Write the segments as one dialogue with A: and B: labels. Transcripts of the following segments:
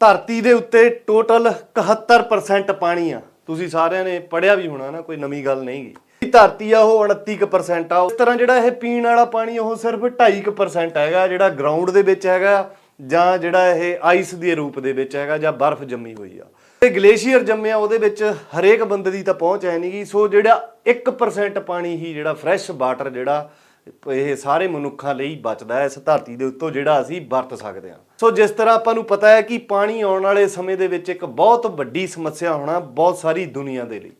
A: ਧਰਤੀ ਦੇ ਉੱਤੇ ਟੋਟਲ 71% ਪਾਣੀ ਆ। ਤੁਸੀਂ ਸਾਰਿਆਂ ਨੇ ਪੜਿਆ ਵੀ ਹੋਣਾ ਨਾ, ਕੋਈ ਨਵੀਂ ਗੱਲ ਨਹੀਂ ਗੀ। ਧਰਤੀ ਆ, ਉਹ 29% ਆ। ਇਸ ਤਰ੍ਹਾਂ ਜਿਹੜਾ ਇਹ ਪੀਣ ਵਾਲਾ ਪਾਣੀ, ਉਹ ਸਿਰਫ 2.5% ਹੈਗਾ, ਜਿਹੜਾ ਗਰਾਊਂਡ ਦੇ ਵਿੱਚ ਹੈਗਾ ਜਾਂ ਜਿਹੜਾ ਇਹ ਆਈਸ ਦੇ ਰੂਪ ਦੇ ਵਿੱਚ ਹੈਗਾ ਜਾਂ ਬਰਫ਼ ਜੰਮੀ ਹੋਈ ਆ। ਤੇ ਗਲੇਸ਼ੀਅਰ ਜੰਮਿਆ, ਉਹਦੇ ਵਿੱਚ ਹਰੇਕ ਬੰਦੇ ਦੀ ਤਾਂ ਪਹੁੰਚ ਹੈ ਨਹੀਂਗੀ ਸੋ ਜਿਹੜਾ 1% ਪਾਣੀ ਹੀ ਜਿਹੜਾ ਫਰੈਸ਼ ਵਾਟਰ ਜਿਹੜਾ ਇਹ ਸਾਰੇ ਮਨੁੱਖਾਂ ਲਈ ਬਚਦਾ ਹੈ ਇਸ ਧਰਤੀ ਦੇ ਉੱਤੋਂ ਜਿਹੜਾ ਅਸੀਂ ਵਰਤ ਸਕਦੇ ਹਾਂ। ਸੋ ਜਿਸ ਤਰ੍ਹਾਂ ਆਪਾਂ ਨੂੰ ਪਤਾ ਹੈ ਕਿ ਪਾਣੀ ਆਉਣ ਵਾਲੇ ਸਮੇਂ ਦੇ ਵਿੱਚ ਇੱਕ ਬਹੁਤ ਵੱਡੀ ਸਮੱਸਿਆ ਹੋਣਾ ਬਹੁਤ ਸਾਰੀ ਦੁਨੀਆ ਦੇ ਲਈ।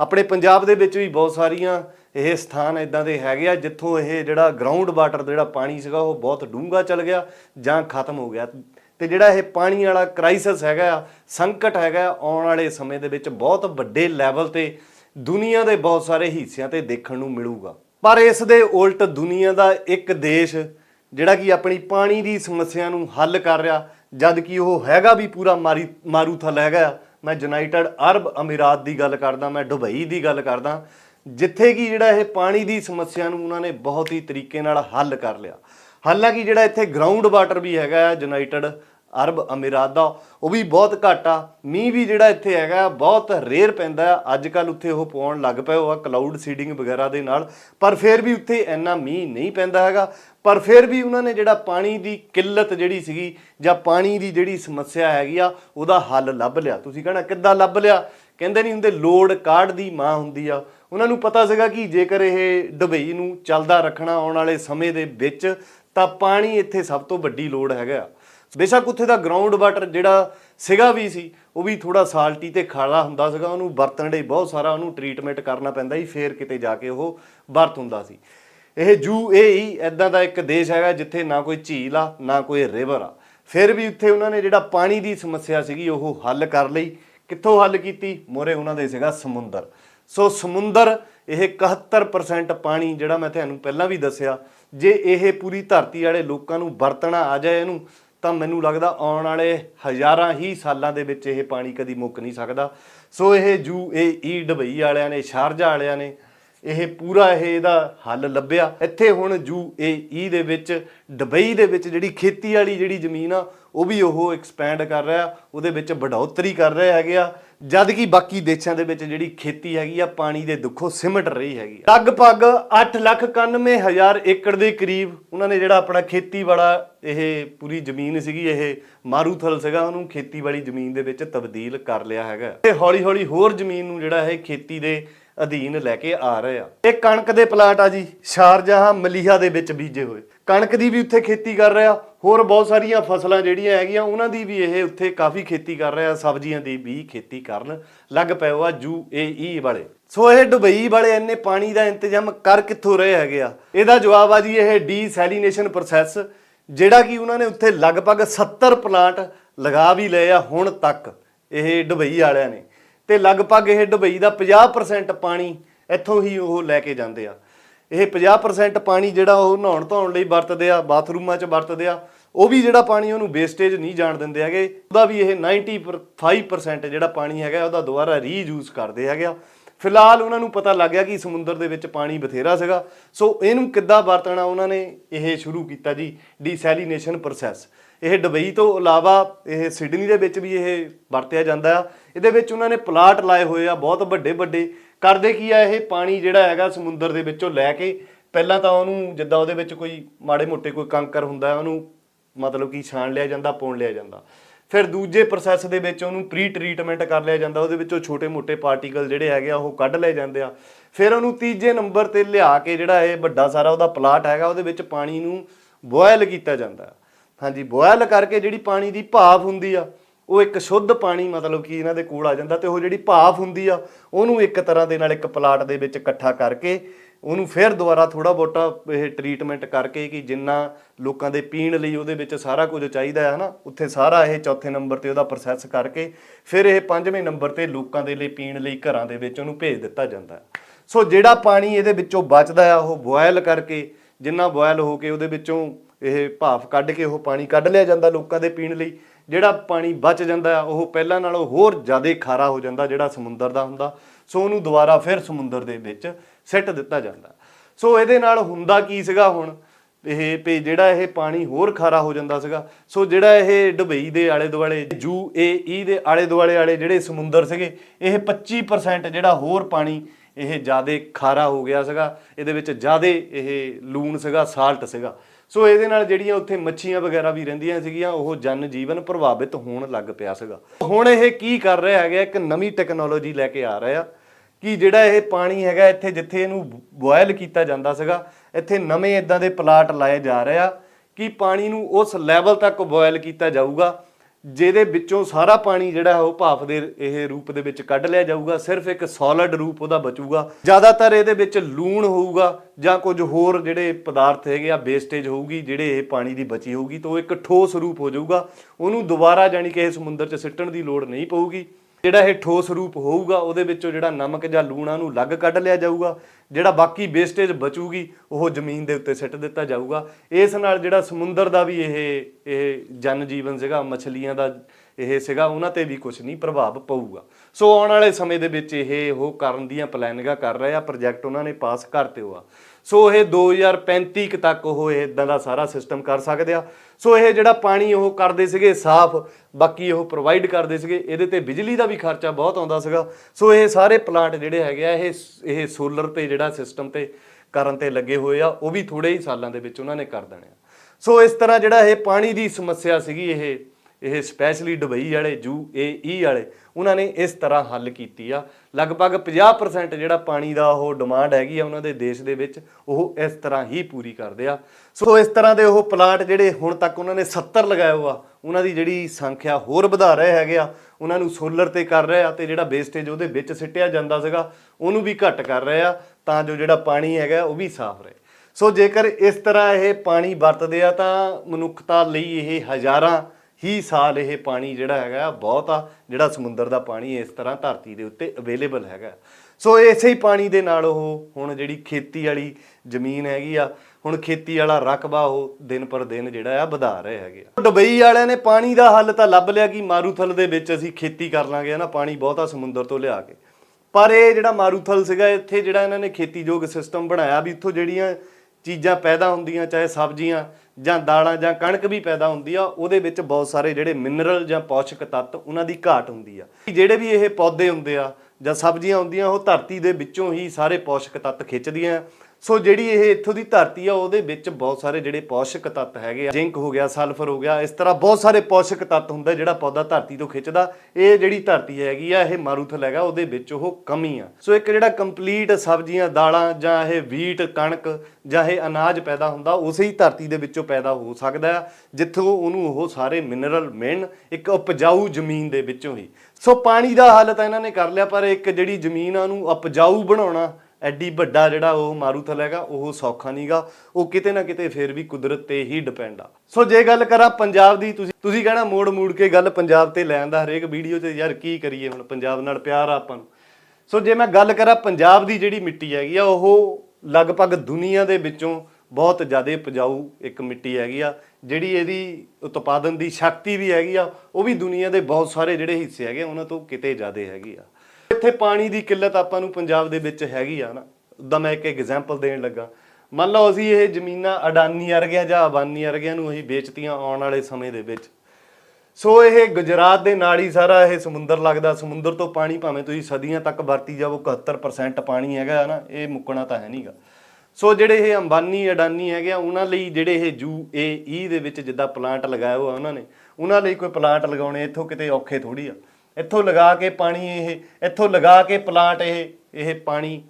A: ਆਪਣੇ ਪੰਜਾਬ ਦੇ ਵਿੱਚ ਵੀ ਬਹੁਤ ਸਾਰੀਆਂ ਇਹ ਸਥਾਨ ਇਦਾਂ ਦੇ ਹੈਗੇ ਆ ਜਿੱਥੋਂ ਇਹ ਜਿਹੜਾ ਗਰਾਊਂਡ ਵਾਟਰ ਜਿਹੜਾ ਪਾਣੀ ਸੀਗਾ ਉਹ ਬਹੁਤ ਡੂੰਘਾ ਚਲ ਗਿਆ ਜਾਂ ਖਤਮ ਹੋ ਗਿਆ। ਤੇ ਜਿਹੜਾ ਇਹ ਪਾਣੀ ਵਾਲਾ ਕ੍ਰਾਈਸਿਸ ਹੈਗਾ ਆ, ਸੰਕਟ ਹੈਗਾ ਆਉਣ ਵਾਲੇ ਸਮੇਂ ਦੇ ਵਿੱਚ ਬਹੁਤ ਵੱਡੇ ਲੈਵਲ ਤੇ ਦੁਨੀਆ ਦੇ ਬਹੁਤ ਸਾਰੇ ਹਿੱਸਿਆਂ ਤੇ ਦੇਖਣ ਨੂੰ ਮਿਲੂਗਾ। ਪਰ ਇਸ ਦੇ ਉਲਟ ਦੁਨੀਆ ਦਾ ਇੱਕ ਦੇਸ਼ ਜਿਹੜਾ ਕਿ ਆਪਣੀ ਪਾਣੀ ਦੀ ਸਮੱਸਿਆ ਨੂੰ ਹੱਲ ਕਰ ਰਿਹਾ, ਜਦ ਕਿ ਉਹ ਹੈਗਾ ਵੀ ਪੂਰਾ ਮਾਰੀ, ਮਾਰੂਥਲ ਹੈਗਾ ਆ। ਮੈਂ ਯੂਨਾਈਟਿਡ ਅਰਬ ਅਮੀਰਾਤ ਦੀ ਗੱਲ ਕਰਦਾ, ਮੈਂ ਦੁਬਈ ਦੀ ਗੱਲ ਕਰਦਾ ਜਿੱਥੇ ਕਿ ਜਿਹੜਾ ਇਹ ਪਾਣੀ ਦੀ ਸਮੱਸਿਆ ਨੂੰ ਉਹਨਾਂ ਨੇ ਬਹੁਤ ਹੀ ਤਰੀਕੇ ਨਾਲ ਹੱਲ ਕਰ ਲਿਆ ਹਾਲਾਂਕਿ ਜਿਹੜਾ ਇੱਥੇ ਗਰਾਊਂਡ ਵਾਟਰ ਵੀ ਹੈਗਾ ਆ, ਯੂਨਾਈਟਿਡ ਅਰਬ ਅਮੀਰਾਤ ਦਾ, ਉਹ ਵੀ ਬਹੁਤ ਘੱਟ ਆ। ਮੀਂਹ ਵੀ ਜਿਹੜਾ ਇੱਥੇ ਹੈਗਾ, ਬਹੁਤ ਰੇਅਰ ਪੈਂਦਾ ਆ। ਅੱਜ ਕੱਲ ਉੱਥੇ ਉਹ ਪਾਉਣ ਲੱਗ ਪਏ ਉਹ ਆ ਕਲਾਊਡ ਸੀਡਿੰਗ ਵਗੈਰਾ ਦੇ ਨਾਲ। ਪਰ ਫਿਰ ਵੀ ਉੱਥੇ ਇੰਨਾ ਮੀਂਹ ਨਹੀਂ ਪੈਂਦਾ ਹੈਗਾ। ਪਰ ਫਿਰ ਵੀ ਉਹਨਾਂ ਨੇ ਜਿਹੜਾ ਪਾਣੀ ਦੀ ਕਿੱਲਤ ਜਿਹੜੀ ਸੀਗੀ, ਜਾਂ ਪਾਣੀ ਦੀ ਜਿਹੜੀ ਸਮੱਸਿਆ ਹੈਗੀ ਆ, ਉਹਦਾ ਹੱਲ ਲੱਭ ਲਿਆ। ਤੁਸੀਂ ਕਹਣਾ, ਕਿੱਦਾਂ ਲੱਭ ਲਿਆ? ਕਹਿੰਦੇ ਨਹੀਂ ਹੁੰਦੇ, ਲੋੜ ਕਾਢ ਦੀ ਮਾਂ ਹੁੰਦੀ ਆ। ਉਹਨਾਂ ਨੂੰ ਪਤਾ ਸੀਗਾ ਕਿ ਜੇਕਰ ਇਹ ਦੁਬਈ ਨੂੰ ਚੱਲਦਾ ਰੱਖਣਾ ਆਉਣ ਵਾਲੇ ਸਮੇਂ ਦੇ ਵਿੱਚ, ਤਾਂ ਪਾਣੀ ਇੱਥੇ ਸਭ ਤੋਂ ਵੱਡੀ ਲੋੜ ਹੈਗਾ ਬੇਸ਼ੱਕ ਉੱਥੇ ਦਾ ਗਰਾਊਂਡ ਵਾਟਰ ਜਿਹੜਾ ਸੀਗਾ ਵੀ ਸੀ, ਉਹ ਵੀ ਥੋੜਾ ਸਾਲਟੀ ਤੇ ਖਾਲਾ ਹੁੰਦਾ ਸੀਗਾ, ਉਹਨੂੰ ਵਰਤਣ ਲਈ ਬਹੁਤ ਸਾਰਾ ਉਹਨੂੰ ਟ੍ਰੀਟਮੈਂਟ ਕਰਨਾ ਪੈਂਦਾ ਸੀ, ਫੇਰ ਕਿਤੇ ਜਾ ਕੇ ਉਹ ਵਰਤ ਹੁੰਦਾ ਸੀ। ਇਹ ਜੂ ਇਹ ਹੀ ਐਦਾਂ ਦਾ ਇੱਕ ਦੇਸ਼ ਹੈਗਾ ਜਿੱਥੇ ਨਾ ਕੋਈ ਝੀਲ ਆ, ਨਾ ਕੋਈ ਰਿਵਰ ਆ। ਫਿਰ ਵੀ ਉੱਥੇ ਉਹਨਾਂ ਨੇ ਜਿਹੜਾ ਪਾਣੀ ਦੀ ਸਮੱਸਿਆ ਸੀਗੀ, ਉਹ ਹੱਲ ਕਰ ਲਈ। ਕਿੱਥੋਂ ਹੱਲ ਕੀਤੀ? ਮੋਰੇ ਉਹਨਾਂ ਦੇ ਸੀਗਾ ਸਮੁੰਦਰ। ਸੋ ਸਮੁੰਦਰ, ਇਹ 71% ਪਾਣੀ ਜਿਹੜਾ ਮੈਂ ਤੁਹਾਨੂੰ ਪਹਿਲਾਂ ਵੀ ਦੱਸਿਆ, ਜੇ ਇਹ ਪੂਰੀ ਧਰਤੀ ਵਾਲੇ ਲੋਕਾਂ ਨੂੰ ਵਰਤਣਾ ਆ ਜਾਏ ਇਹਨੂੰ ਤਾਂ ਮੈਨੂੰ ਲੱਗਦਾ ਆਉਣ ਵਾਲੇ ਹਜ਼ਾਰਾਂ ਹੀ ਸਾਲਾਂ ਦੇ ਵਿੱਚ ਇਹ ਪਾਣੀ ਕਦੀ ਮੁੱਕ ਨਹੀਂ ਸਕਦਾ। ਸੋ ਇਹ ਯੂਏਈ ਦੁਬਈ ਵਾਲਿਆਂ ਨੇ, ਸ਼ਾਰਜਾ ਵਾਲਿਆਂ ਨੇ ਇਹ ਪੂਰਾ ਇਹ ਇਹਦਾ ਹੱਲ ਲੱਭਿਆ। ਇੱਥੇ ਹੁਣ ਯੂ ਏ ਈ ਦੇ ਵਿੱਚ ਦੁਬਈ ਦੇ ਵਿੱਚ ਜਿਹੜੀ ਖੇਤੀ ਵਾਲੀ ਜਿਹੜੀ ਜ਼ਮੀਨ ਆ ਉਹ ਵੀ ਉਹ ਐਕਸਪੈਂਡ ਕਰ ਰਿਹਾ। ਉਹਦੇ ਵਿੱਚ ਵਧੌਤਰੀ ਕਰ ਰਿਹਾ ਹੈਗੇ ਆ। ਜਦ ਕਿ ਬਾਕੀ ਦੇਸ਼ਾਂ ਦੇ ਵਿੱਚ ਜਿਹੜੀ ਖੇਤੀ ਹੈਗੀ ਆ ਪਾਣੀ ਦੇ ਦੁੱਖੋਂ ਸਿਮਟ ਰਹੀ ਹੈਗੀ ਆ। ਲਗਭਗ 8,91,000 ਏਕੜ ਦੇ ਕਰੀਬ ਉਹਨਾਂ ਨੇ ਜਿਹੜਾ ਆਪਣਾ ਖੇਤੀ ਵਾਲਾ ਇਹ ਪੂਰੀ ਜ਼ਮੀਨ ਸੀਗੀ ਇਹ ਮਾਰੂਥਲ ਸੀਗਾ ਉਹਨੂੰ ਖੇਤੀ ਵਾਲੀ ਜ਼ਮੀਨ ਦੇ ਵਿੱਚ ਤਬਦੀਲ ਕਰ ਲਿਆ ਹੈਗਾ। ਤੇ ਹੌਲੀ ਹੌਲੀ ਹੋਰ ਜ਼ਮੀਨ ਨੂੰ ਜਿਹੜਾ ਇਹ ਖੇਤੀ ਦੇ ਅਧੀਨ ਲੈ ਕੇ ਆ ਰਹੇ ਆ। ਇਹ ਕਣਕ ਦੇ ਪਲਾਟ ਆ ਜੀ, ਸ਼ਾਰਜਹਾਂ ਮਲੀਹਾ ਦੇ ਵਿੱਚ ਬੀਜੇ ਹੋਏ। ਕਣਕ ਦੀ ਵੀ ਉੱਥੇ ਖੇਤੀ ਕਰ ਰਿਹਾ, ਹੋਰ ਬਹੁਤ ਸਾਰੀਆਂ ਫਸਲਾਂ ਜਿਹੜੀਆਂ ਹੈਗੀਆਂ, ਉਹਨਾਂ ਦੀ ਵੀ ਇਹ ਉੱਥੇ ਕਾਫੀ ਖੇਤੀ ਕਰ ਰਿਹਾ, ਸਬਜ਼ੀਆਂ ਦੀ ਵੀ ਖੇਤੀ ਕਰਨ ਲੱਗ ਪਏ ਹੋ ਆ ਯੂਏਈ ਵਾਲੇ। ਸੋ ਇਹ ਦੁਬਈ ਵਾਲੇ ਇੰਨੇ ਪਾਣੀ ਦਾ ਇੰਤਜ਼ਾਮ ਕਰ ਕਿੱਥੋਂ ਰਹੇ ਹੈਗੇ ਆ? ਇਹਦਾ ਜਵਾਬ ਆ ਜੀ ਇਹ ਡੀਸੈਲੀਨੇਸ਼ਨ ਪ੍ਰੋਸੈਸ, ਜਿਹੜਾ ਕਿ ਉਹਨਾਂ ਨੇ ਉੱਥੇ ਲਗਭਗ 70 ਪਲਾਂਟ ਲਗਾ ਵੀ ਲਏ ਆ ਹੁਣ ਤੱਕ, ਇਹ ਦੁਬਈ ਵਾਲਿਆਂ ਨੇ। ਤੇ ਲਗਭਗ ਇਹ ਦੁਬਈ ਦਾ 50% ਪਾਣੀ ਇੱਥੋਂ ਹੀ ਉਹ ਲੈ ਕੇ ਜਾਂਦੇ ਆ। ਇਹ 50% ਪਾਣੀ ਜਿਹੜਾ ਉਹ ਨਹਾਉਣ ਧੋਣ ਲਈ ਵਰਤਦੇ ਆ, ਬਾਥਰੂਮਾਂ 'ਚ ਵਰਤਦੇ ਆ, ਉਹ ਵੀ ਜਿਹੜਾ ਪਾਣੀ ਉਹਨੂੰ ਵੇਸਟੇਜ ਨਹੀਂ ਜਾਣ ਦਿੰਦੇ ਹੈਗੇ, ਉਹਦਾ ਵੀ ਇਹ 95% ਜਿਹੜਾ ਪਾਣੀ ਹੈਗਾ, ਉਹਦਾ ਦੁਬਾਰਾ ਰੀਯੂਜ਼ ਕਰਦੇ ਹੈਗੇ ਆ। ਫਿਲਹਾਲ ਉਹਨਾਂ ਨੂੰ ਪਤਾ ਲੱਗ ਗਿਆ ਕਿ ਸਮੁੰਦਰ ਦੇ ਵਿੱਚ ਪਾਣੀ ਬਥੇਰਾ ਸੀਗਾ। ਸੋ ਇਹਨੂੰ ਕਿੱਦਾਂ ਵਰਤਣਾ ਉਹਨਾਂ ਨੇ, ਇਹ ਸ਼ੁਰੂ ਕੀਤਾ ਜੀ ਡੀਸੈਲੀਨੇਸ਼ਨ ਪ੍ਰੋਸੈਸ ਇਹ ਦੁਬਈ ਤੋਂ ਇਲਾਵਾ ਇਹ ਸਿਡਨੀ ਦੇ ਵਿੱਚ ਵੀ ਇਹ ਵਰਤਿਆ ਜਾਂਦਾ ਆ। ਇਹਦੇ ਵਿੱਚ ਉਹਨਾਂ ਨੇ ਪਲਾਟ ਲਾਏ ਹੋਏ ਆ, ਬਹੁਤ ਵੱਡੇ ਵੱਡੇ। ਕਰਦੇ ਕੀ ਆ, ਇਹ ਪਾਣੀ ਜਿਹੜਾ ਹੈਗਾ ਸਮੁੰਦਰ ਦੇ ਵਿੱਚੋਂ ਲੈ ਕੇ, ਪਹਿਲਾਂ ਤਾਂ ਉਹਨੂੰ ਜਿੱਦਾਂ ਉਹਦੇ ਵਿੱਚ ਕੋਈ ਮਾੜੇ ਮੋਟੇ ਕੋਈ ਕੰਕਰ ਹੁੰਦਾ, ਉਹਨੂੰ ਮਤਲਬ ਕਿ ਛਾਣ ਲਿਆ ਜਾਂਦਾ, ਪੁਣ ਲਿਆ ਜਾਂਦਾ। ਫਿਰ ਦੂਜੇ ਪ੍ਰੋਸੈਸ ਦੇ ਵਿੱਚ ਉਹਨੂੰ ਪ੍ਰੀ ਟ੍ਰੀਟਮੈਂਟ ਕਰ ਲਿਆ ਜਾਂਦਾ, ਉਹਦੇ ਵਿੱਚੋਂ ਛੋਟੇ-ਮੋਟੇ ਪਾਰਟੀਕਲ ਜਿਹੜੇ ਹੈਗੇ ਆ, ਉਹ ਕੱਢ ਲਏ ਜਾਂਦੇ ਆ। ਫਿਰ ਉਹਨੂੰ ਤੀਜੇ ਨੰਬਰ ਤੇ ਲਿਆ ਕੇ ਜਿਹੜਾ ਇਹ ਵੱਡਾ ਸਾਰਾ ਉਹਦਾ ਪਲਾਟ ਹੈਗਾ, ਉਹਦੇ ਵਿੱਚ ਪਾਣੀ ਨੂੰ ਬੋਇਲ ਕੀਤਾ ਜਾਂਦਾ। ਹਾਂਜੀ ਬੋਇਲ ਕਰਕੇ ਜਿਹੜੀ ਪਾਣੀ ਦੀ ਭਾਫ ਹੁੰਦੀ ਆ, ਉਹ ਇੱਕ ਸ਼ੁੱਧ ਪਾਣੀ ਮਤਲਬ ਕਿ ਇਹਨਾਂ ਦੇ ਕੋਲ ਆ ਜਾਂਦਾ ਤੇ ਉਹ ਜਿਹੜੀ ਭਾਫ ਹੁੰਦੀ ਆ, ਉਹਨੂੰ ਇੱਕ ਤਰ੍ਹਾਂ ਦੇ ਨਾਲ ਇੱਕ ਪਲਾਟ ਦੇ ਵਿੱਚ ਇਕੱਠਾ ਕਰਕੇ ਉਹਨੂੰ ਫਿਰ ਦੁਬਾਰਾ ਥੋੜਾ ਬੋਟਾ ਇਹ ਟ੍ਰੀਟਮੈਂਟ ਕਰਕੇ ਕਿ ਜਿੰਨਾ ਲੋਕਾਂ ਦੇ ਪੀਣ ਲਈ ਉਹਦੇ ਵਿੱਚ ਸਾਰਾ ਕੁਝ ਚਾਹੀਦਾ ਹੈ ਹਨਾ ਉੱਥੇ ਸਾਰਾ ਇਹ ਚੌਥੇ ਨੰਬਰ ਤੇ ਉਹਦਾ ਪ੍ਰੋਸੈਸ ਕਰਕੇ ਫਿਰ ਇਹ ਪੰਜਵੇਂ ਨੰਬਰ ਤੇ ਲੋਕਾਂ ਦੇ ਲਈ, ਪੀਣ ਲਈ ਘਰਾਂ ਦੇ ਵਿੱਚ ਉਹਨੂੰ ਭੇਜ ਦਿੱਤਾ ਜਾਂਦਾ ਹੈ। ਸੋ ਜਿਹੜਾ ਪਾਣੀ ਇਹਦੇ ਵਿੱਚੋਂ ਬਚਦਾ ਆ ਉਹ ਬੋਇਲ ਕਰਕੇ ਜਿੰਨਾ ਬੋਇਲ ਹੋ ਕੇ ਉਹਦੇ ਵਿੱਚੋਂ ਇਹ ਭਾਫ ਕੱਢ ਕੇ ਉਹ ਪਾਣੀ ਕੱਢ ਲਿਆ ਜਾਂਦਾ ਲੋਕਾਂ ਦੇ ਪੀਣ ਲਈ, ਜਿਹੜਾ ਪਾਣੀ ਬਚ ਜਾਂਦਾ ਆ ਉਹ ਪਹਿਲਾਂ ਨਾਲੋਂ ਹੋਰ ਜ਼ਿਆਦਾ ਖਾਰਾ ਹੋ ਜਾਂਦਾ ਜਿਹੜਾ ਸਮੁੰਦਰ ਦਾ ਹੁੰਦਾ। ਸੋ ਉਹਨੂੰ ਦੁਬਾਰਾ ਫਿਰ ਸਮੁੰਦਰ ਦੇ ਵਿੱਚ ਸਿੱਟ ਦਿੱਤਾ ਜਾਂਦਾ। ਸੋ ਇਹਦੇ ਨਾਲ ਹੁੰਦਾ ਕੀ ਸੀਗਾ ਹੁਣ? ਇਹ ਪੇ ਜਿਹੜਾ ਇਹ ਪਾਣੀ ਹੋਰ ਖਾਰਾ ਹੋ ਜਾਂਦਾ ਸੀਗਾ। ਸੋ ਜਿਹੜਾ ਇਹ ਦੁਬਈ ਦੇ ਆਲੇ ਦੁਆਲੇ ਯੂ ਏ, ਈ ਦੇ ਆਲੇ ਦੁਆਲੇ ਵਾਲੇ ਜਿਹੜੇ ਸਮੁੰਦਰ ਸੀਗੇ, ਇਹ 25% ਜਿਹੜਾ ਹੋਰ ਪਾਣੀ ਇਹ ਜਿਆਦੇ ਖਾਰਾ ਹੋ ਗਿਆ ਸੀਗਾ। ਇਹਦੇ ਵਿੱਚ ਜਿਆਦੇ ਇਹ ਲੂਣ ਸੀਗਾ, ਸਾਲਟ ਸੀਗਾ। ਸੋ ਇਹਦੇ ਨਾਲ ਜਿਹੜੀਆਂ ਉੱਥੇ ਮੱਛੀਆਂ ਵਗੈਰਾ ਵੀ ਰਹਿੰਦੀਆਂ ਸੀਗੀਆਂ, ਉਹ ਜਨ ਜੀਵਨ ਪ੍ਰਭਾਵਿਤ ਹੋਣ ਲੱਗ ਪਿਆ ਸੀਗਾ। ਹੁਣ ਇਹ ਕੀ ਕਰ ਰਿਹਾ ਹੈਗਾ, ਇੱਕ ਨਵੀਂ ਟੈਕਨੋਲੋਜੀ ਲੈ ਕੇ ਆ ਰਿਹਾ। ਕਿ ਜਿਹੜਾ ਇਹ ਪਾਣੀ ਹੈਗਾ ਇੱਥੇ ਜਿੱਥੇ ਇਹਨੂੰ ਬੋਇਲ ਕੀਤਾ ਜਾਂਦਾ ਸੀਗਾ, ਇੱਥੇ ਨਵੇਂ ਇਦਾਂ ਦੇ ਪਲਾਟ ਲਾਏ ਜਾ ਰਹੇ ਆ ਕਿ ਪਾਣੀ ਨੂੰ ਉਸ ਲੈਵਲ ਤੱਕ ਬੋਇਲ ਕੀਤਾ ਜਾਊਗਾ, ਜਿਹਦੇ ਵਿੱਚੋਂ ਸਾਰਾ ਪਾਣੀ ਜਿਹੜਾ ਹੈ ਉਹ ਭਾਫ ਦੇ ਇਹ ਰੂਪ ਦੇ ਵਿੱਚ ਕੱਢ ਲਿਆ ਜਾਊਗਾ, ਸਿਰਫ ਇੱਕ ਸੋਲਿਡ ਰੂਪ ਉਹਦਾ ਬਚੂਗਾ। ਜ਼ਿਆਦਾਤਰ ਇਹਦੇ ਵਿੱਚ ਲੂਣ ਹੋਊਗਾ ਜਾਂ ਕੁਝ ਹੋਰ ਜਿਹੜੇ ਪਦਾਰਥ ਹੈਗੇ ਆ ਵੇਸਟੇਜ ਹੋਊਗੀ, ਜਿਹੜੇ ਇਹ ਪਾਣੀ ਦੀ ਬਚੀ ਹੋਊਗੀ, ਤਾਂ ਉਹ ਇੱਕ ਠੋਸ ਰੂਪ ਹੋ ਜਾਊਗਾ। ਉਹਨੂੰ ਦੁਬਾਰਾ ਜਾਨੀ ਕਿ ਇਹ ਸਮੁੰਦਰ 'ਚ ਸਿੱਟਣ ਦੀ ਲੋੜ ਨਹੀਂ ਪਊਗੀ। ਜਿਹੜਾ ਇਹ ਠੋਸ ਰੂਪ ਹੋਊਗਾ, ਉਹਦੇ ਵਿੱਚੋਂ ਜਿਹੜਾ ਨਮਕ ਜਾਂ ਲੂਣਾ ਨੂੰ ਲੱਗ ਕੱਢ ਲਿਆ ਜਾਊਗਾ, ਜਿਹੜਾ ਬਾਕੀ ਵੇਸਟੇਜ ਬਚੂਗੀ, ਉਹ ਜ਼ਮੀਨ ਦੇ ਉੱਤੇ ਸਿੱਟ ਦਿੱਤਾ ਜਾਊਗਾ। ਇਸ ਨਾਲ ਜਿਹੜਾ ਸਮੁੰਦਰ ਦਾ ਵੀ ਇਹ ਇਹ ਜਨ ਜੀਵਨ ਸੀਗਾ, ਮਛਲੀਆਂ ਦਾ ਇਹ ਸੀਗਾ, ਉਹਨਾਂ ਤੇ ਵੀ ਕੁਝ ਨਹੀਂ ਪ੍ਰਭਾਵ ਪਊਗਾ। ਸੋ ਆਉਣ ਵਾਲੇ ਸਮੇਂ ਦੇ ਵਿੱਚ ਇਹ ਉਹ ਕਰਨ ਦੀਆਂ ਪਲੈਨਿੰਗਾਂ ਕਰ ਰਹੇ ਆ ਪ੍ਰੋਜੈਕਟ ਉਹਨਾਂ ਨੇ ਪਾਸ ਕਰਤੇ ਹੋਆ ਸੋ ਇਹ 2035 ਕੁ ਤੱਕ ਉਹ ਇਦਾਂ ਦਾ ਸਾਰਾ ਸਿਸਟਮ ਕਰ ਸਕਦੇ ਆ। ਸੋ ਇਹ ਜਿਹੜਾ ਪਾਣੀ ਉਹ ਕਰਦੇ ਸੀਗੇ ਸਾਫ਼, ਬਾਕੀ ਉਹ ਪ੍ਰੋਵਾਈਡ ਕਰਦੇ ਸੀਗੇ, ਇਹਦੇ ਤੇ ਬਿਜਲੀ ਦਾ ਵੀ ਖਰਚਾ ਬਹੁਤ ਆਉਂਦਾ ਸੀਗਾ। ਸੋ ਇਹ ਸਾਰੇ ਪਲਾਂਟ ਜਿਹੜੇ ਹੈਗੇ ਆ, ਇਹ ਇਹ ਸੋਲਰ ਤੇ ਜਿਹੜਾ ਸਿਸਟਮ ਤੇ ਕਰਨ ਤੇ ਲੱਗੇ ਹੋਏ ਆ, ਉਹ ਵੀ ਥੋੜੇ ਹੀ ਸਾਲਾਂ ਦੇ ਵਿੱਚ ਉਹਨਾਂ ਨੇ ਕਰ ਦੇਣੇ ਆ। ਸੋ ਇਸ ਤਰ੍ਹਾਂ ਜਿਹੜਾ ਇਹ ਪਾਣੀ ਦੀ ਸਮੱਸਿਆ ਸੀਗੀ, ਇਹ ਇਹ ਸਪੈਸ਼ਲੀ ਦੁਬਈ ਵਾਲੇ ਯੂ ਏ ਈ ਵਾਲੇ, ਉਹਨਾਂ ਨੇ ਇਸ ਤਰ੍ਹਾਂ ਹੱਲ ਕੀਤੀ ਆ। ਲਗਭਗ 50% ਜਿਹੜਾ ਪਾਣੀ ਦਾ ਉਹ ਡਿਮਾਂਡ ਹੈਗੀ ਆ ਉਹਨਾਂ ਦੇ ਦੇਸ਼ ਦੇ ਵਿੱਚ, ਉਹ ਇਸ ਤਰ੍ਹਾਂ ਹੀ ਪੂਰੀ ਕਰਦੇ ਆ। ਸੋ ਇਸ ਤਰ੍ਹਾਂ ਦੇ ਉਹ ਪਲਾਂਟ ਜਿਹੜੇ ਹੁਣ ਤੱਕ ਉਹਨਾਂ ਨੇ 70 ਲਗਾਏ ਹੋਆ ਉਹਨਾਂ ਦੀ ਜਿਹੜੀ ਸੰਖਿਆ ਹੋਰ ਵਧਾ ਰਹੇ ਹੈਗੇ ਆ, ਉਹਨਾਂ ਨੂੰ ਸੋਲਰ ਤੇ ਕਰ ਰਹੇ ਆ ਤੇ ਜਿਹੜਾ ਵੇਸਟੇਜ ਉਹਦੇ ਵਿੱਚ ਸਿੱਟਿਆ ਜਾਂਦਾ ਸੀਗਾ, ਉਹਨੂੰ ਵੀ ਘੱਟ ਕਰ ਰਹੇ ਆ, ਤਾਂ ਜੋ ਜਿਹੜਾ ਪਾਣੀ ਹੈਗਾ ਉਹ ਵੀ ਸਾਫ਼ ਰਹੇ। ਸੋ ਜੇਕਰ ਇਸ ਤਰ੍ਹਾਂ ਇਹ ਪਾਣੀ ਵਰਤਦੇ ਆ ਤਾਂ ਮਨੁੱਖਤਾ ਲਈ ਇਹ ਹਜ਼ਾਰਾਂ ਹੀ ਸਾਲ ਇਹ ਪਾਣੀ ਜਿਹੜਾ ਹੈਗਾ, ਬਹੁਤ ਆ, ਜਿਹੜਾ ਸਮੁੰਦਰ ਦਾ ਪਾਣੀ ਇਸ ਤਰ੍ਹਾਂ ਧਰਤੀ ਦੇ ਉੱਤੇ ਅਵੇਲੇਬਲ ਹੈਗਾ। ਸੋ ਇਸੇ ਹੀ ਪਾਣੀ ਦੇ ਨਾਲ ਉਹ ਹੁਣ ਜਿਹੜੀ ਖੇਤੀ ਵਾਲੀ ਜ਼ਮੀਨ ਹੈਗੀ ਆ, ਹੁਣ ਖੇਤੀ ਵਾਲਾ ਰਕਬਾ ਉਹ ਦਿਨ ਪਰ ਦਿਨ ਜਿਹੜਾ ਆ ਵਧਾ ਰਹੇ ਹੈਗੇ ਆ। ਦੁਬਈ ਵਾਲਿਆਂ ਨੇ ਪਾਣੀ ਦਾ ਹੱਲ ਤਾਂ ਲੱਭ ਲਿਆ ਕਿ ਮਾਰੂਥਲ ਦੇ ਵਿੱਚ ਅਸੀਂ ਖੇਤੀ ਕਰ ਲਾਂਗੇ ਨਾ ਪਾਣੀ ਬਹੁਤਾ ਸਮੁੰਦਰ ਤੋਂ ਲਿਆ ਕੇ। ਪਰ ਇਹ ਜਿਹੜਾ ਮਾਰੂਥਲ ਸੀਗਾ, ਇੱਥੇ ਜਿਹੜਾ ਇਹਨਾਂ ਨੇ ਖੇਤੀਯੋਗ ਸਿਸਟਮ ਬਣਾਇਆ ਵੀ ਇੱਥੋਂ ਜਿਹੜੀਆਂ ਚੀਜ਼ਾਂ ਪੈਦਾ ਹੁੰਦੀਆਂ, ਚਾਹੇ ਸਬਜ਼ੀਆਂ ਜਾਂ ਦਾਲਾਂ ਜਾਂ ਕਣਕ ਵੀ ਪੈਦਾ ਹੁੰਦੀ ਆ, ਉਹਦੇ ਵਿੱਚ ਬਹੁਤ ਸਾਰੇ ਜਿਹੜੇ ਮਿਨਰਲ ਜਾਂ ਪੌਸ਼ਕ ਤੱਤ ਉਹਨਾਂ ਦੀ ਘਾਟ ਹੁੰਦੀ ਆ। ਜਿਹੜੇ ਵੀ ਇਹ ਪੌਦੇ ਹੁੰਦੇ ਆ ਜਾਂ ਸਬਜ਼ੀਆਂ ਹੁੰਦੀਆਂ, ਉਹ ਧਰਤੀ ਦੇ ਵਿੱਚੋਂ ਹੀ ਸਾਰੇ ਪੌਸ਼ਕ ਤੱਤ ਖਿੱਚਦੀਆਂ। ਸੋ ਜਿਹੜੀ ਇਹ ਇੱਥੋਂ ਦੀ ਧਰਤੀ ਆ, ਉਹਦੇ ਵਿੱਚ ਬਹੁਤ ਸਾਰੇ ਜਿਹੜੇ ਪੌਸ਼ਕ ਤੱਤ ਹੈਗੇ ਆ, ਜ਼ਿੰਕ ਹੋ ਗਿਆ, ਸਲਫਰ ਹੋ ਗਿਆ, ਇਸ ਤਰ੍ਹਾਂ ਬਹੁਤ ਸਾਰੇ ਪੌਸ਼ਕ ਤੱਤ ਹੁੰਦਾ ਜਿਹੜਾ ਪੌਦਾ ਧਰਤੀ ਤੋਂ ਖਿੱਚਦਾ। ਇਹ ਜਿਹੜੀ ਧਰਤੀ ਹੈਗੀ ਆ, ਇਹ ਮਾਰੂਥਲ ਹੈਗਾ, ਉਹਦੇ ਵਿੱਚ ਉਹ ਕਮੀ ਆ। ਸੋ ਇੱਕ ਜਿਹੜਾ ਕੰਪਲੀਟ ਸਬਜ਼ੀਆਂ, ਦਾਲਾਂ ਜਾਂ ਇਹ ਵੀਟ ਕਣਕ ਜਾਂ ਇਹ ਅਨਾਜ ਪੈਦਾ ਹੁੰਦਾ, ਉਸੇ ਹੀ ਧਰਤੀ ਦੇ ਵਿੱਚੋਂ ਪੈਦਾ ਹੋ ਸਕਦਾ ਆ, ਜਿੱਥੋਂ ਉਹਨੂੰ ਉਹ ਸਾਰੇ ਮਿਨਰਲ ਮਿਲਣ ਇੱਕ ਉਪਜਾਊ ਜ਼ਮੀਨ ਦੇ ਵਿੱਚੋਂ ਹੀ। ਸੋ ਪਾਣੀ ਦਾ ਹੱਲ ਤਾਂ ਇਹਨਾਂ ਨੇ ਕਰ ਲਿਆ, ਪਰ ਇੱਕ ਜਿਹੜੀ ਜ਼ਮੀਨ ਆ, ਉਹਨੂੰ ਉਪਜਾਊ ਬਣਾਉਣਾ ਐਡੀ ਵੱਡਾ ਜਿਹੜਾ ਉਹ ਮਾਰੂਥਲ ਹੈਗਾ, ਉਹ ਸੌਖਾ ਨਹੀਂਗਾ। ਉਹ ਕਿਤੇ ਨਾ ਕਿਤੇ ਫੇਰ ਵੀ ਕੁਦਰਤ ਤੇ ਹੀ ਡਿਪੈਂਡ ਆ। ਸੋ ਜੇ ਗੱਲ ਕਰਾਂ ਪੰਜਾਬ ਦੀ, ਤੁਸੀਂ ਤੁਸੀਂ ਕਹਿਣਾ ਮੋੜ ਮੂੜ ਕੇ ਗੱਲ ਪੰਜਾਬ ਤੇ ਲੈਣ ਦਾ ਹਰੇਕ ਵੀਡੀਓ 'ਚ ਯਾਰ ਕੀ ਕਰੀਏ ਹੁਣ, ਪੰਜਾਬ ਨਾਲ ਪਿਆਰ ਆ ਆਪਾਂ ਨੂੰ। ਸੋ ਜੇ ਮੈਂ ਗੱਲ ਕਰਾਂ ਪੰਜਾਬ ਦੀ ਜਿਹੜੀ ਮਿੱਟੀ ਹੈਗੀ ਆ, ਉਹ ਲਗਭਗ ਦੁਨੀਆ ਦੇ ਵਿੱਚੋਂ ਬਹੁਤ ਜ਼ਿਆਦਾ ਉਪਜਾਊ ਇੱਕ ਮਿੱਟੀ ਹੈਗੀ ਆ, ਜਿਹੜੀ ਇਹਦੀ ਉਤਪਾਦਨ ਦੀ ਸ਼ਕਤੀ ਵੀ ਹੈਗੀ ਆ, ਉਹ ਵੀ ਦੁਨੀਆ ਦੇ ਬਹੁਤ ਸਾਰੇ ਜਿਹੜੇ ਹਿੱਸੇ ਹੈਗੇ ਉਹਨਾਂ ਤੋਂ ਕਿਤੇ ਜ਼ਿਆਦਾ ਹੈਗੀ ਆ। ਇੱਥੇ ਪਾਣੀ ਦੀ ਕਿੱਲਤ ਆਪਾਂ ਨੂੰ ਪੰਜਾਬ ਦੇ ਵਿੱਚ ਹੈਗੀ ਆ ਨਾ ਉਦਾਂ ਮੈਂ ਇੱਕ ਐਗਜ਼ਾਮਪਲ ਦੇਣ ਲੱਗਾ। ਮੰਨ ਲਓ ਅਸੀਂ ਇਹ ਜ਼ਮੀਨਾਂ ਅਡਾਨੀ ਵਰਗਿਆਂ ਜਾਂ ਅਬਾਨੀ ਵਰਗਿਆਂ ਨੂੰ ਅਸੀਂ ਵੇਚਤੀਆਂ ਆਉਣ ਵਾਲੇ ਸਮੇਂ ਦੇ ਵਿੱਚ। ਸੋ ਇਹ ਗੁਜਰਾਤ ਦੇ ਨਾਲ ਹੀ ਸਾਰਾ ਇਹ ਸਮੁੰਦਰ ਲੱਗਦਾ, ਸਮੁੰਦਰ ਤੋਂ ਪਾਣੀ ਭਾਵੇਂ ਤੁਸੀਂ ਸਦੀਆਂ ਤੱਕ ਵਰਤੀ ਜਾਵੋ 71% ਪਾਣੀ ਹੈਗਾ ਨਾ, ਇਹ ਮੁੱਕਣਾ ਤਾਂ ਹੈ ਨਹੀਂਗਾ ਸੋ ਜਿਹੜੇ ਇਹ ਅੰਬਾਨੀ, ਅਡਾਨੀ ਹੈਗੇ ਆ, ਉਹਨਾਂ ਲਈ ਜਿਹੜੇ ਇਹ ਯੂ ਏ ਈ ਦੇ ਵਿੱਚ ਜਿੱਦਾਂ ਪਲਾਂਟ ਲਗਾਇਆ ਹੋਇਆ ਉਹਨਾਂ ਨੇ, ਉਹਨਾਂ ਲਈ ਕੋਈ ਪਲਾਂਟ ਲਗਾਉਣੇ ਇੱਥੋਂ ਕਿਤੇ ਔਖੇ ਥੋੜੀ ਆ। ਇੱਥੋਂ ਲਗਾ ਕੇ ਪਾਣੀ ਇਹ, ਇੱਥੋਂ ਲਗਾ ਕੇ ਪਲਾਂਟ ਇਹ ਇਹ ਪਾਣੀ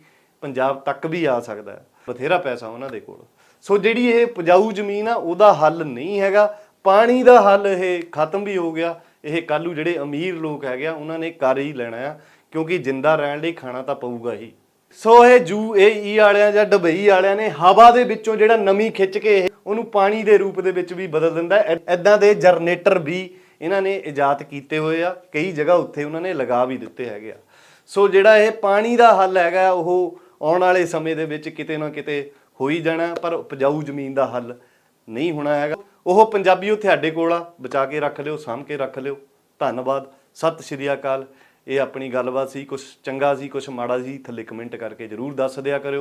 A: ਪੰਜਾਬ ਤੱਕ ਵੀ ਆ ਸਕਦਾ ਹੈ। ਬਥੇਰਾ ਪੈਸਾ ਉਹਨਾਂ ਦੇ ਕੋਲ। ਸੋ ਜਿਹੜੀ ਇਹ ਉਪਜਾਊ ਜ਼ਮੀਨ ਆ, ਉਹਦਾ ਹੱਲ ਨਹੀਂ ਹੈਗਾ। ਪਾਣੀ ਦਾ ਹੱਲ ਇਹ ਖਤਮ ਵੀ ਹੋ ਗਿਆ। ਇਹ ਕੱਲੂ ਜਿਹੜੇ ਅਮੀਰ ਲੋਕ ਹੈਗੇ ਆ, ਉਹਨਾਂ ਨੇ ਕਰ ਹੀ ਲੈਣਾ ਆ, ਕਿਉਂਕਿ ਜਿੰਦਾ ਰਹਿਣ ਲਈ ਖਾਣਾ ਤਾਂ ਪਊਗਾ ਹੀ। ਸੋ ਇਹ ਜੂ ਈ ਵਾਲਿਆਂ ਜਾਂ ਦੁਬਈ ਵਾਲਿਆਂ ਨੇ ਹਵਾ ਦੇ ਵਿੱਚੋਂ ਜਿਹੜਾ ਨਮੀ ਖਿੱਚ ਕੇ ਇਹ, ਉਹਨੂੰ ਪਾਣੀ ਦੇ ਰੂਪ ਦੇ ਵਿੱਚ ਵੀ ਬਦਲ ਦਿੰਦਾ ਹੈ। ਐਦਾਂ ਦੇ ਜਨਰੇਟਰ ਵੀ ਇਹਨਾਂ ਨੇ ਇਜਾਦ ਕੀਤੇ ਹੋਏ ਆ, ਕਈ ਜਗ੍ਹਾ ਉੱਥੇ ਉਹਨਾਂ ਨੇ ਲਗਾ ਵੀ ਦਿੱਤੇ ਹੈਗੇ ਆ। ਸੋ ਜਿਹੜਾ ਇਹ ਪਾਣੀ ਦਾ ਹੱਲ ਹੈਗਾ, ਉਹ ਆਉਣ ਵਾਲੇ ਸਮੇਂ ਦੇ ਵਿੱਚ ਕਿਤੇ ਨਾ ਕਿਤੇ ਹੋ ਹੀ ਜਾਣਾ, ਪਰ ਉਪਜਾਊ ਜ਼ਮੀਨ ਦਾ ਹੱਲ ਨਹੀਂ ਹੋਣਾ ਹੈਗਾ। ਉਹ ਪੰਜਾਬੀਓ ਤੁਹਾਡੇ ਕੋਲ ਆ, ਬਚਾ ਕੇ ਰੱਖ ਲਿਓ, ਸਾਂਭ ਕੇ ਰੱਖ ਲਿਓ। ਧੰਨਵਾਦ, ਸਤਿ ਸ਼੍ਰੀ ਅਕਾਲ। ਇਹ ਆਪਣੀ ਗੱਲਬਾਤ ਸੀ ਕੁਝ ਚੰਗਾ ਸੀ ਕੁਝ ਮਾੜਾ ਸੀ, ਥੱਲੇ ਕਮੈਂਟ ਕਰਕੇ ਜਰੂਰ ਦੱਸ ਦਿਆ ਕਰਿਓ।